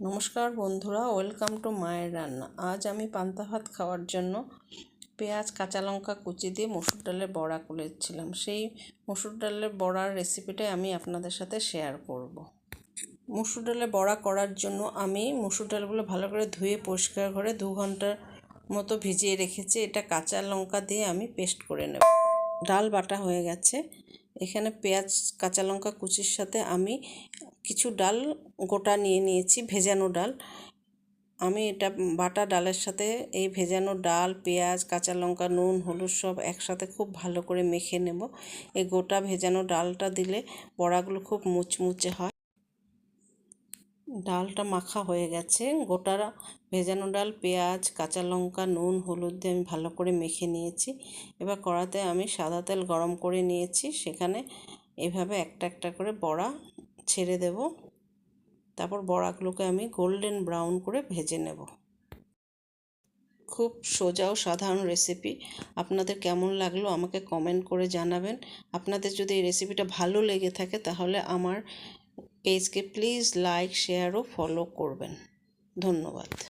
নমস্কার বন্ধুরা, welcome to মায়ের রান্না। আজ আমি পান্তা ভাত খাওয়ার জন্য পেঁয়াজ, কাঁচা লঙ্কা কুচি দিয়ে মসুর ডালের বড়া করেছিলাম। সেই মসুর ডালের বড়ার রেসিপিটাই আমি আপনাদের সাথে শেয়ার করব। মসুর ডালের বড়া করার জন্য আমি মসুর ডালগুলো ভালো করে ধুয়ে পরিষ্কার করে দু ঘণ্টার মতো ভিজিয়ে রেখেছি। এটা কাঁচা লঙ্কা দিয়ে আমি পেস্ট করে নেব। ডাল বাটা হয়ে গেছে। এখানে পেঁয়াজ, কাঁচা লঙ্কা কুচির সাথে আমি কিছু ডাল গোটা নিয়ে নিয়েছি, ভেজানো ডাল। আমি এটা বাটা ডালের সাথে এই ভেজানো ডাল, পেঁয়াজ, কাঁচা লঙ্কা, নুন, হলুদ সব একসাথে খুব ভালো করে মেখে নেব। এই গোটা ভেজানো ডালটা দিলে বড়াগুলো খুব মুচমুচে হয়। ডালটা মাখা হয়ে গেছে। গোটা ভেজানো ডাল, পেঁয়াজ, কাঁচা লঙ্কা, নুন, হলুদ দিয়ে আমি ভালো করে মেখে নিয়েছি। এবার কড়াতে আমি সাদা তেল গরম করে নিয়েছি। সেখানে এভাবে একটা একটা করে বড়া ছেড়ে দেব। তারপর বড়াগুলোকে আমি গোল্ডেন ব্রাউন করে ভেজে নেব। খুব সোজা ও সাধারণ রেসিপি। আপনাদের কেমন লাগল আমাকে কমেন্ট করে জানাবেন। আপনাদের যদি এই রেসিপিটা ভালো লেগে থাকে তাহলে আমার পেজকে প্লিজ লাইক শেয়ার ও ফলো করবেন। ধন্যবাদ।